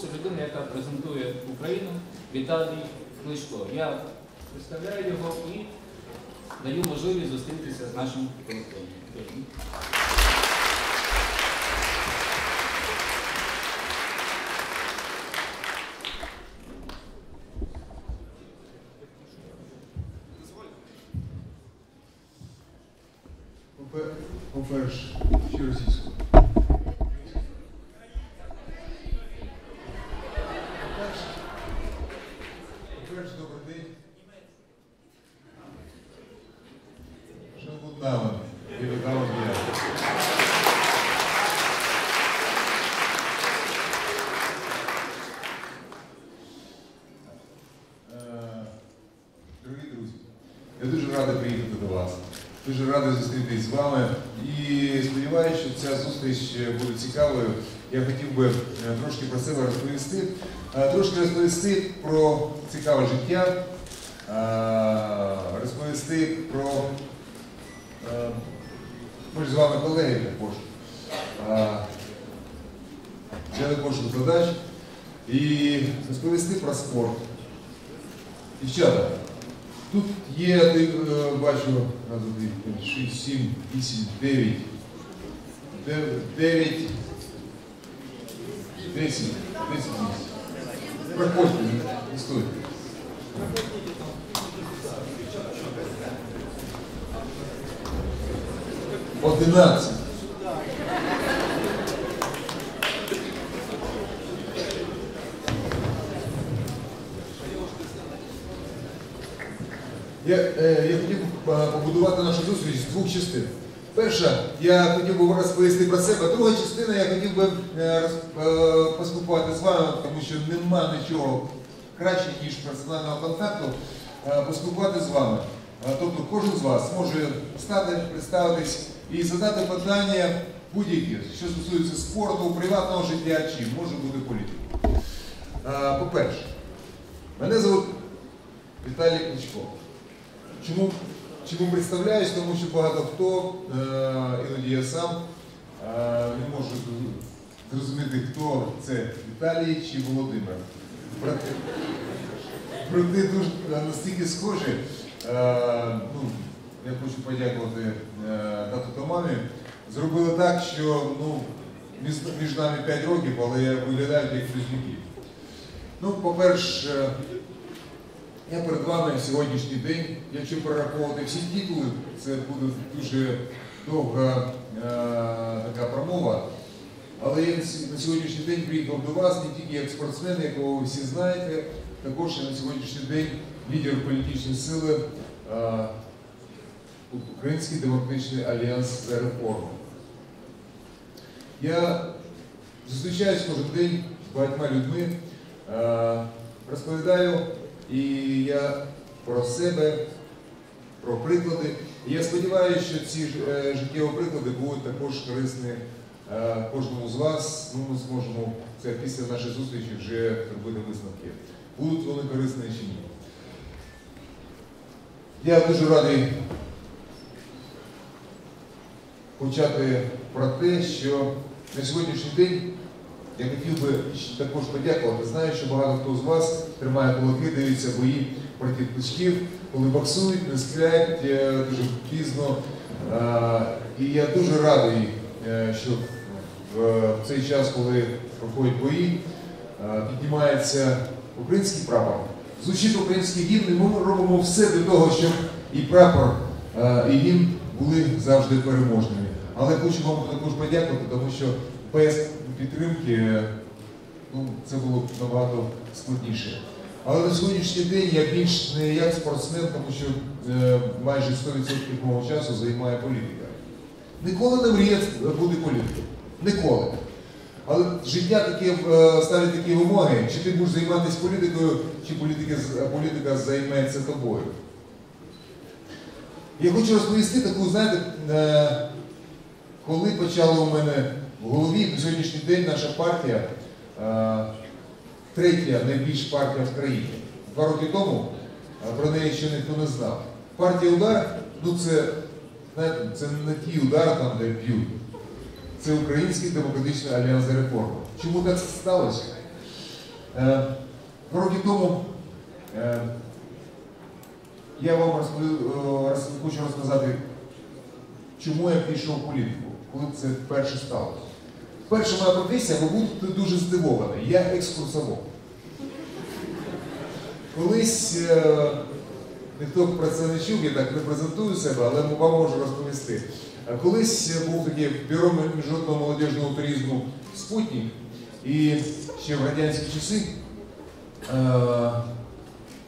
Боксу, людина, яка презентує Україну Віталій Кличко. Я представляю його і даю можливість зустрітися з нашим колективом. Попе- По-перше, що російською? По-перше, по-перше, добрий день. Шановні дами і дами Е, Дорогі друзі, я дуже радий приїхати до вас. Дуже радий зустрітись з вами. І сподіваюся, що ця зустріч буде цікавою. Я хотів би е, трошки про себе розповісти. Е, Трошки розповісти про цікаве життя, е, розповісти про ми ж з вами колеги також. Я також викладач. І розповісти про спорт. Дівчата, тут є, ти, е, бачу, раз, три, шість, сім, вісім, дев'ять, дев- дев'ять, десять, десять. Проходьте, не стойте. Одинадцять. Я, е, я хотів е, побудувати нашу зустріч з двох частин. Перша, я хотів би розповісти про себе. Друга частина, я хотів би е, поспілкувати з вами, тому що нема нічого краще, ніж персонального контакту, поспілкувати з вами. Тобто кожен з вас може стати, представитись і задати питання будь-які, що стосується спорту, приватного життя чи може бути політики. По-перше, мене звуть Віталій Кличко. Чому, чому представляюсь? Тому що багато хто, е, іноді я сам, е, не можу зрозуміти, хто це Віталій чи Володимир. Проте, дуже е, настільки схожі. Ну, я хочу подякувати тату та мамі. Зробили так, що ну, між нами 5 років, але виглядають як близнюки. Ну, по-перше, я перед вами сьогоднішній день, якщо перераховувати всі титули, це буде дуже довга е, така промова. Але я на сьогоднішній день приїхав до вас не тільки як спортсмен, якого ви всі знаєте, також на сьогоднішній день лідер політичної сили е, Український демократичний альянс за реформу. Я зустрічаюсь кожен день з багатьма людьми, е, розповідаю і я про себе, про приклади. І я сподіваюся, що ці е, життєві приклади будуть також корисні е, кожному з вас. Ну, ми зможемо це після нашої зустрічі вже робити висновки. Будуть вони корисні чи ні. Я дуже радий почати про те, що на сьогоднішній день я хотів би також подякувати. Знаю, що багато хто з вас тримає кулаки, дивиться бої проти кличків, коли боксують, не стріляють дуже пізно. І я дуже радий, е, що в цей час, коли проходять бої, піднімається український прапор. Звучить український гімн, і ми робимо все для того, щоб і прапор, і гімн були завжди переможними. Але хочу вам також подякувати, тому що без підтримки ну, це було б набагато складніше. Але на сьогоднішній день я більш не як спортсмен, тому що е, майже 100% мого часу займає політика. Ніколи не мріяв бути політиком. Ніколи. Але життя таке е, ставить такі вимоги, чи ти будеш займатися політикою, чи політика, політика займеться тобою. Я хочу розповісти таку, знаєте, е, коли почало у мене в голові на сьогоднішній день наша партія, е, третя найбільша партія в країні. Два роки тому е, про неї ще ніхто не знав. Партія удар, ну це, це не ті удари там, де б'ють. це Український демократичний альянс за реформу. Чому так сталося? Е, Два роки тому я вам хочу розказати, чому я пішов в політику, коли це вперше сталося. Перша моя професія, ви будете дуже здивовані, я екскурсовод. Колись, е, ніхто про це не чув, я так не презентую себе, але вам можу розповісти. Е, Колись був таке бюро міжнародного молодіжного туризму Спутник, і ще в радянські часи е,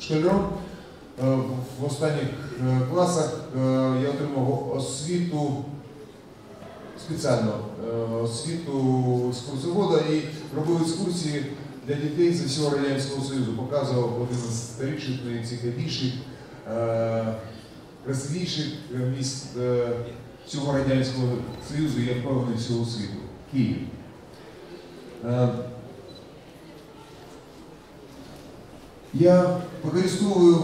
школяром е, в останніх е, класах я отримав освіту спеціально е, освіту екскурсовода і робив екскурсії для дітей з всього Радянського Союзу. Показував один з старіших, найцікавіших, е, красивіших міст е, всього Радянського Союзу, я впевнений всього світу. Київ. Е, Я використовую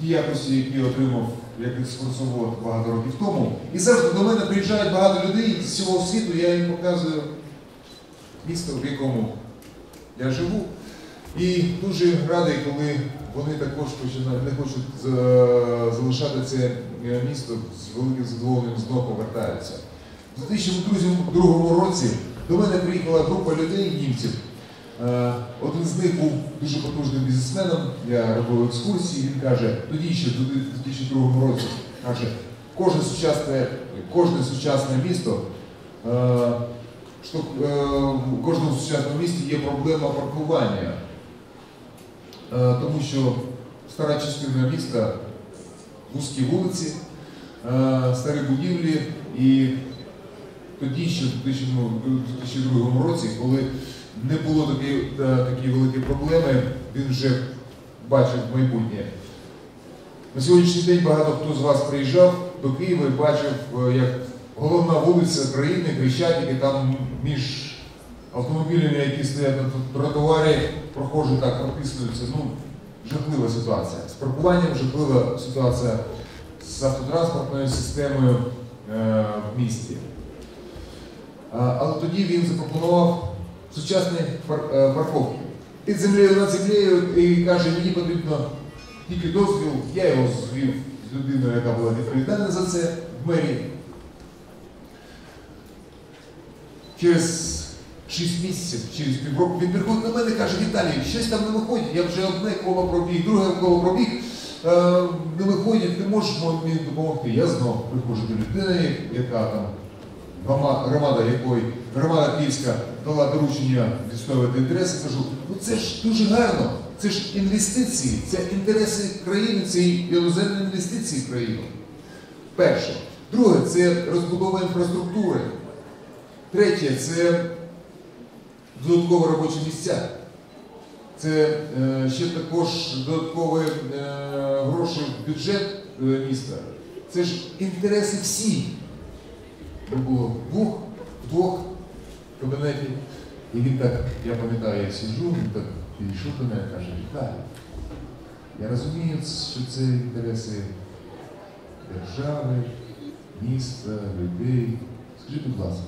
ті якості, які отримав як екскурсовод багато років тому. І завжди до мене приїжджають багато людей з всього світу, я їм показую місто, в якому я живу. І дуже радий, коли вони також не хочуть залишати це е, місто з великим задоволенням знову повертаються. У 2002 році до мене приїхала група людей, німців. Е, Один з них був дуже потужним бізнесменом, я робив екскурсії, він каже, тоді ще в 2002 році, каже, кожне сучасне, кожне сучасне місто, е, що, е, в кожному сучасному місті є проблема паркування, тому що стара частина міста вузькі вулиці, старі будівлі і тоді ще в 2000 ну, 2002 році, коли не було такі, та- такі великі проблеми, він вже бачив майбутнє. На сьогоднішній день багато хто з вас приїжджав до Києва і бачив, е, як головна вулиця країни, Хрещатик, і там між автомобілями, які стоять на тротуарі, прохожі так прописуються. Ну, жахлива ситуація. З паркуванням жахлива ситуація з автотранспортною системою е, в місті. Але тоді він запропонував сучасні пар- е, парковки. Під землею над землею і каже, мені потрібно тільки дозвіл. Я його звів з людиною, яка була відповідальна за це в мерії. Через 6 місяців, через півроку він приходить на мене і каже, Віталій, щось там не виходить, я вже одне коло пробіг, друге коло пробіг, е, не виходить, ти можеш мені допомогти. Я знов приходжу до людини, яка там громада якої громада Київська дала доручення відстоювати інтереси, кажу, ну це ж дуже гарно, це ж інвестиції, це інтереси країни, це іноземні інвестиції в країну. Перше. Друге, це розбудова інфраструктури. Третє це додаткові робочі місця. Це е, ще також додаткові е, гроші в бюджет е, міста. Це ж інтереси всіх. Ми було двох, вдвох в кабінеті. І він так, я пам'ятаю, я сиджу, він так підійшов до мене каже, Віталій, я розумію, що це інтереси держави, міста, людей. Скажи, будь ласка,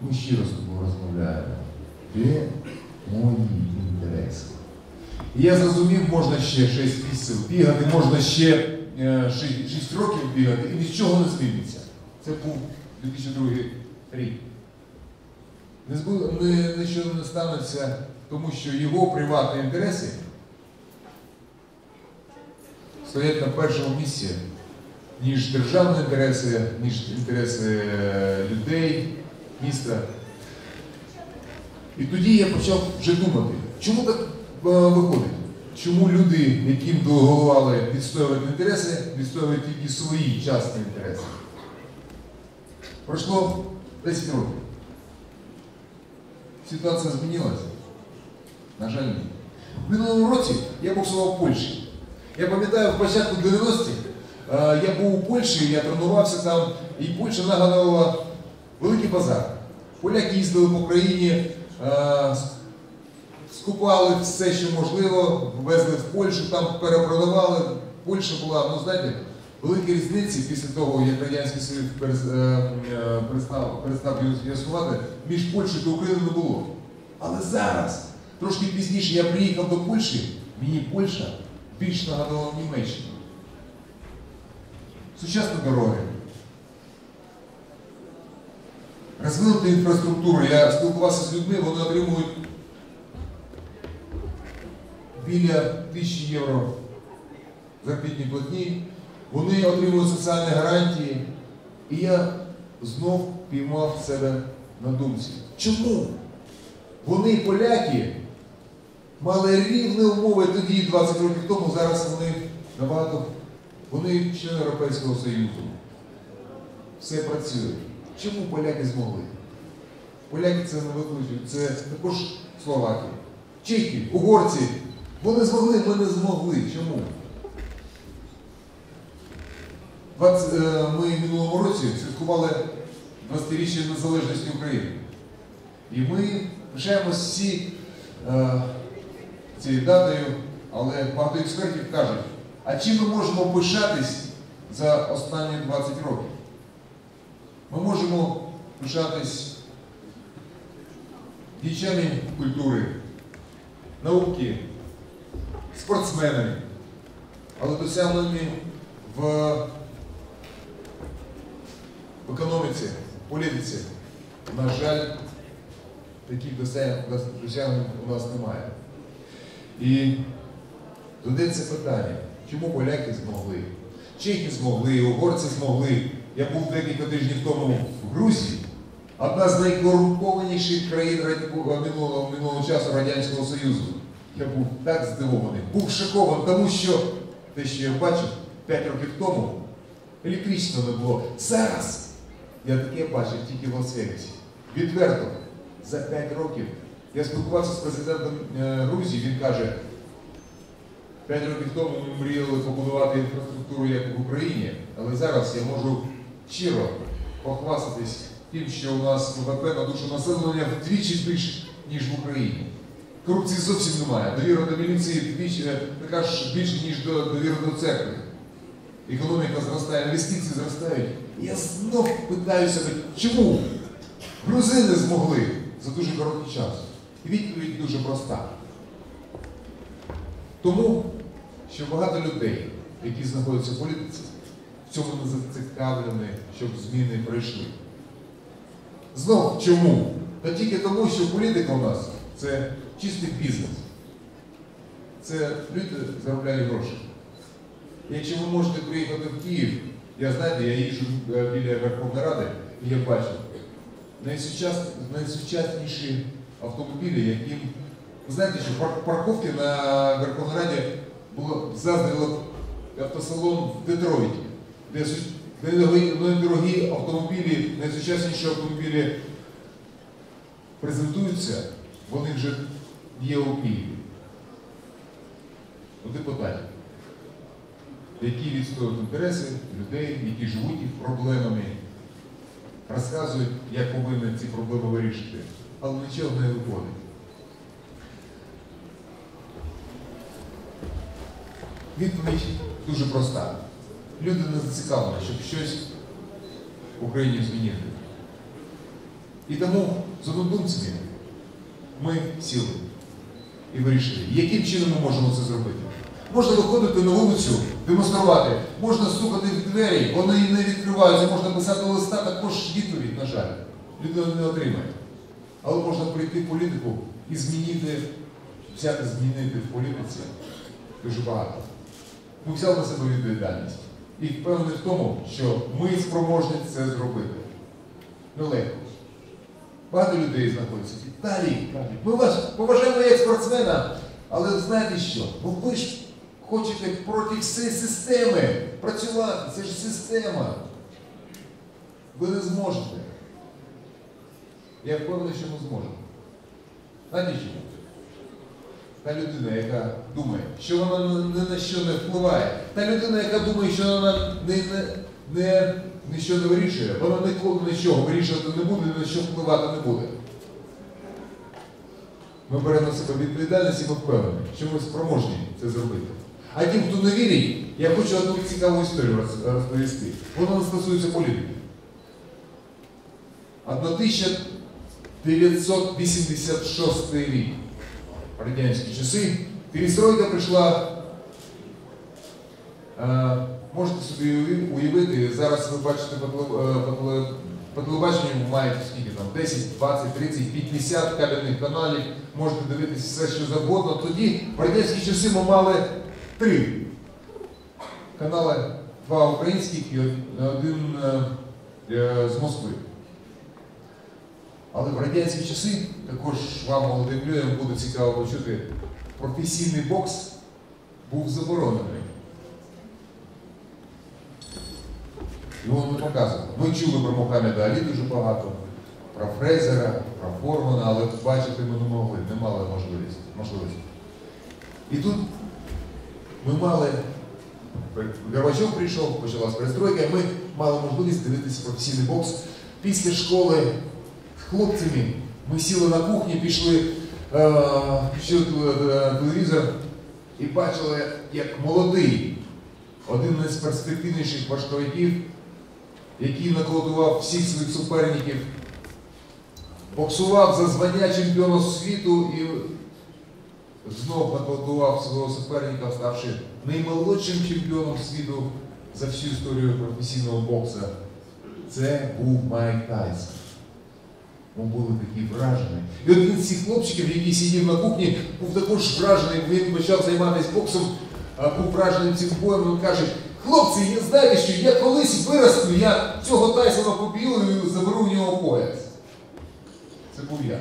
ми щиро з тобою розмовляємо. Де мої інтереси? І я зрозумів, можна ще 6 місяців бігати, можна ще 6, років бігати, і нічого не зміниться. Це був 2002 рік. Нічого не станеться, тому що його приватні інтереси стоять на першому місці, ніж державні інтереси, ніж інтереси е, людей, міста. І тоді я почав вже думати, чому так е, виходить? Чому люди, яким доголували відстоювати інтереси, відстоюють тільки свої частні інтереси? Пройшло 10 років. Ситуація змінилася? На жаль, ні. В минулому році я боксував в Польщі. Я пам'ятаю, в початку 90-х е, я був у Польщі, я тренувався там, і Польща нагадувала великий базар. Поляки їздили по країні, е, скупали все, що можливо, везли в Польщу, там перепродавали. Польща була, ну знаєте, великі різниці після того, як Радянський Союз е, е, перестав, перестав існувати, між Польщею та Україною не було. Але зараз, трошки пізніше, я приїхав до Польщі, мені Польща більш нагадувала Німеччину. Сучасні дороги. Розвинута інфраструктура. Я спілкувався з людьми, вони отримують біля тисячі євро заробітні платні, вони отримують соціальні гарантії. І я знов піймав себе на думці. Чому? Вони, поляки, мали рівні умови тоді, 20 років тому, зараз вони набагато, вони члени Європейського Союзу. Все працює. Чому поляки змогли? Поляки це не виключують, це також словаки. Чехи, угорці, вони змогли, ми не змогли. Чому? 20, е, ми минулому році святкували 20-річчя незалежності України. І ми пишаємось всі е, цією датою, але багато експертів кажуть, а чим ми можемо пишатись за останні 20 років? Ми можемо пишатись діячами культури, науки, спортсменами, але досягнені в, в економіці, політиці, на жаль, таких досягнень у нас немає. І додається питання, чому поляки змогли? Чехи змогли, угорці змогли. Я був декілька тижнів тому в Грузії, одна з найкорумпованіших країн минулого, минулого часу Радянського Союзу. Я був так здивований, був шокований, тому що те, що я бачив 5 років тому, електричного не було. Зараз я таке бачив тільки в Лас-Вегасі. Відверто, за 5 років. Я спілкувався з президентом е, Грузії, він каже, 5 років тому ми мріяли побудувати інфраструктуру як в Україні, але зараз я можу щиро похвастатись тим, що у нас ВВП на душу населення вдвічі більше, ніж в Україні. Корупції зовсім немає. Довіра до міліції е, така ж більше, ніж до довіри до церкви. Економіка зростає, інвестиції зростають. Я знов питаю себе, чому грузини змогли за дуже короткий час? І відповідь дуже проста. Тому, що багато людей, які знаходяться в політиці, в цьому не зацікавлені, щоб зміни прийшли. Знов чому? Та тільки тому, що політика у нас це чистий бізнес. Це люди заробляють гроші. Якщо ви можете приїхати в Київ, я знаєте, я їжджу е, біля Верховної Ради, і я бачу найсучасніші автомобілі, яким ви знаєте, що пар- парковки на Верховній Раді було заздрило автосалон в Детройті, де де найдорогі автомобілі, найсучасніші автомобілі презентуються, вони вже є у Києві. У депутатів, які відстоюють інтереси людей, які живуть їх проблемами, розказують, як повинні ці проблеми вирішити, але нічого не виходить. Відповідь дуже проста. Люди не зацікавлені, щоб щось в Україні змінити. І тому з однодумцями ми сіли і вирішили, яким чином ми можемо це зробити. Можна виходити на вулицю, демонструвати, можна стукати в двері, вони не відкриваються, можна писати листа, також відповідь, на жаль, людина не отримає. Але можна прийти в політику і змінити, взяти змінити в політиці дуже багато. Ми взяли на себе відповідальність і впевнений в тому, що ми спроможні це зробити. Нелегко. Багато людей знаходиться. Кажуть, ми вас поважаємо як спортсмена, але знаєте що? Бо ви ж хочете проти всієї системи працювати. Це ж система. Ви не зможете. Я впевнений, що ми зможемо. Знаєте чому? Та людина, яка думає, що вона ні на що не впливає. Та людина, яка думає, що вона не, не, не, нічого не вирішує, вона ніколи нічого вирішувати не буде, на що впливати не буде. Ми беремо на себе відповідальність і ми впевнені, що ми спроможні це зробити. А тим, хто не вірить, я хочу одну цікаву історію розповісти. Вона стосується політики. 1986 рік. Радянські часи. Перестройка прийшла. Можете собі уявити, зараз ви бачите по, теле- е, телебаченню маєте скільки там 10, 20, 30, 50 кабельних каналів, можете дивитися все, що завгодно. Тоді в радянські часи ми мали три канали, два українських і один е, е, з Москви. Але в радянські часи, також вам, молодим людям, буде цікаво почути, професійний бокс був заборонений. Його не показували. Ми чули про Мохаммеда Алі дуже багато, про Фрейзера, про Формана, але бачити ми не могли, не мали можливості. можливості. І тут ми мали, Горбачов прийшов, почалась перестройка, і ми мали можливість дивитися професійний бокс. Після школи з хлопцями ми сіли на кухні, пішли, е, включили телевізор і бачили, як молодий, один із перспективніших важковиків, який наколотував всіх своїх суперників, боксував за звання чемпіона світу і знов наколотував свого суперника, ставши наймолодшим чемпіоном світу за всю історію професійного боксу. Це був Майк Тайсон. Ми були такі вражені. І один з цих хлопчиків, який сидів на кухні, був також вражений, він почав займатися боксом, був вражений цим боєм, він каже, хлопці, я знаєте, що я колись виросту, я цього Тайсона поб'ю і заберу в нього пояс. Це був я.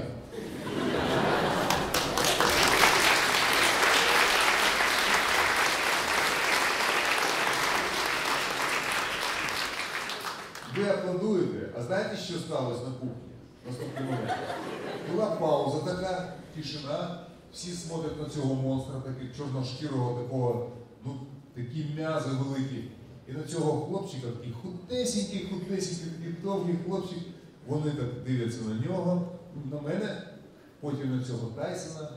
Ви аплодуєте, а знаєте, що сталося на кухні? Наступний момент. Була пауза така, тишина, всі смотрять на цього монстра, такий чорношкірого, такого, такі м'язи великі. І на цього хлопчика, такий худесенький, худесенький, такий довгий хлопчик, вони так дивляться на нього, на мене, потім на цього Тайсона,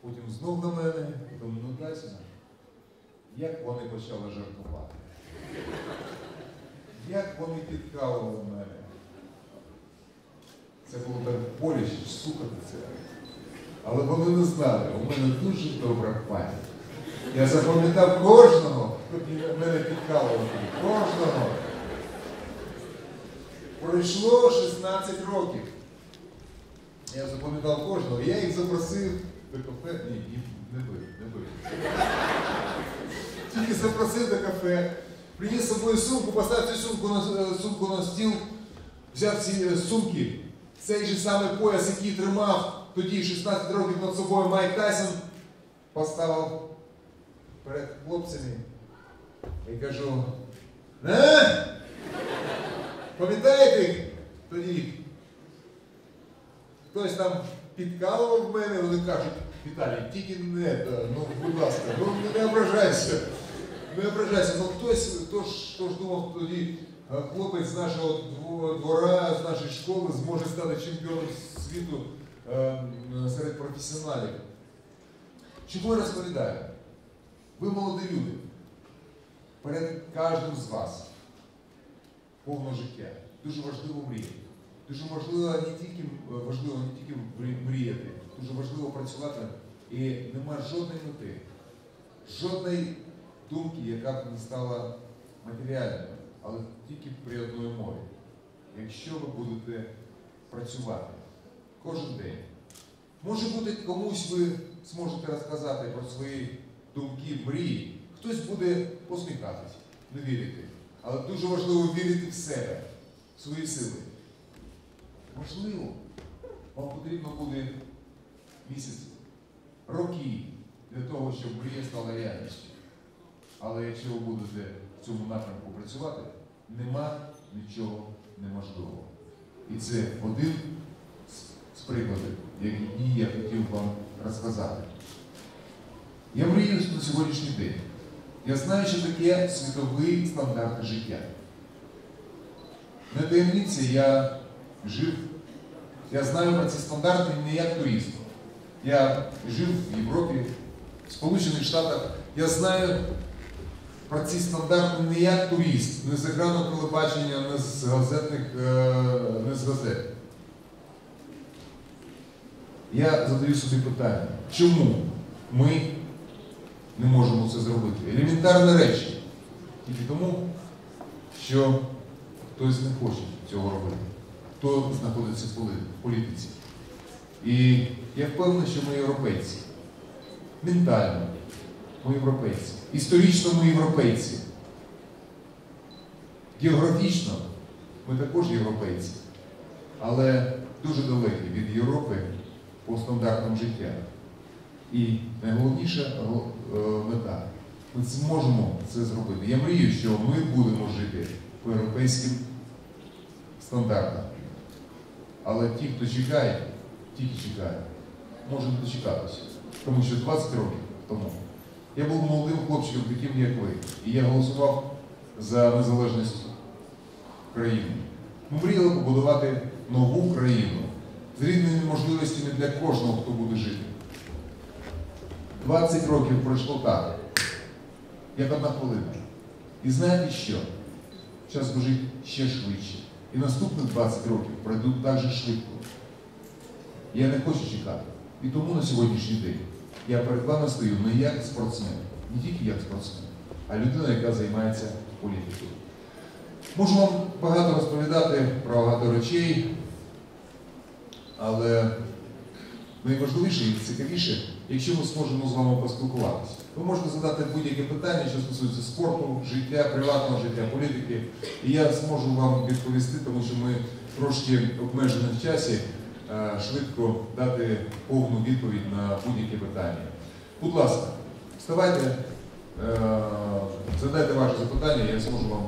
потім знов на мене, потім на Тайсона. Як вони почали жартувати? Як вони підкалували мене. Це було так боляче, слухати це. Але вони не знали, у мене дуже добра пам'ять. Я запам'ятав кожного, хто мене підкалував. Кожного. Пройшло 16 років. Я запам'ятав кожного. Я їх запросив до кафе. Ні, ні, не бив, не бив. Тільки запросив до кафе, приніс з собою сумку, поставив цю сумку на, е, сумку на стіл, взяв ці е, сумки, цей же самий пояс, який тримав тоді 16 років над собою Майк Тайсон, поставив перед хлопцями і кажу, е? Пам'ятаєте тоді? Хтось там підкалував мене, вони кажуть, Віталій, тільки не, та, ну, будь ласка, ну не ображайся. Не ображайся, ну хтось, хто ж, хто ж думав тоді, е, хлопець з нашого двора, з нашої школи зможе стати чемпіоном світу е, серед професіоналів. Чому я розповідаю? Ви молоді люди. Перед кожним з вас повне життя. Дуже важливо мріяти. Дуже важливо не тільки е, важливо не тільки мріяти, дуже важливо працювати. І нема жодної мети, жодної думки, яка б не стала матеріальною, але тільки при одній умові. Якщо ви будете працювати кожен день, може бути комусь ви зможете розказати про свої думки, мрії, хтось буде посміхатись, не вірити. Але дуже важливо вірити в себе, в свої сили. Можливо, вам потрібно буде місяці, роки для того, щоб мрія стала реальністю. Але якщо ви будете в цьому напрямку працювати, нема нічого неможливого. І це один з- прикладів, які я хотів вам розказати. Я мрію на сьогоднішній день. Я знаю, що таке світовий стандарт життя. Не таємниця, я жив, я знаю про ці стандарти не як турист. Я жив в Європі, в Сполучених Штатах, Я знаю про ці стандарти не як турист, не з екрану телебачення, не з газетних, е, не з газет. Я задаю собі питання, чому ми не можемо це зробити? Елементарні речі. Тільки тому, що хтось не хоче цього робити, хто знаходиться в політиці. І я впевнений, що ми європейці. Ментально ми європейці. Історично ми європейці. Географічно ми також європейці. Але дуже далекі від Європи по стандартам життя. І найголовніша е, мета. Ми зможемо це зробити. Я мрію, що ми будемо жити по європейським стандартам. Але ті, хто чекає, тільки чекає, може не дочекатися. Тому що 20 років тому я був молодим хлопчиком, таким як ви. І я голосував за незалежність країни. Ми мріяли побудувати нову країну з рівними можливостями для кожного, хто буде жити. 20 років пройшло так, як одна хвилина. І знаєте що? Час біжить ще швидше. І наступних 20 років пройдуть так же швидко. Я не хочу чекати. І тому на сьогоднішній день я перед вами стою не як спортсмен, не тільки як спортсмен, а людина, яка займається політикою. Можу вам багато розповідати про багато речей, але найважливіше і цікавіше, якщо ми зможемо з вами поспілкуватися. Ви можете задати будь-яке питання, що стосується спорту, життя, приватного життя, політики, і я зможу вам відповісти, тому що ми трошки обмежені в часі, е, швидко дати повну відповідь на будь-яке питання. Будь ласка, вставайте, е, задайте ваше запитання, я зможу вам.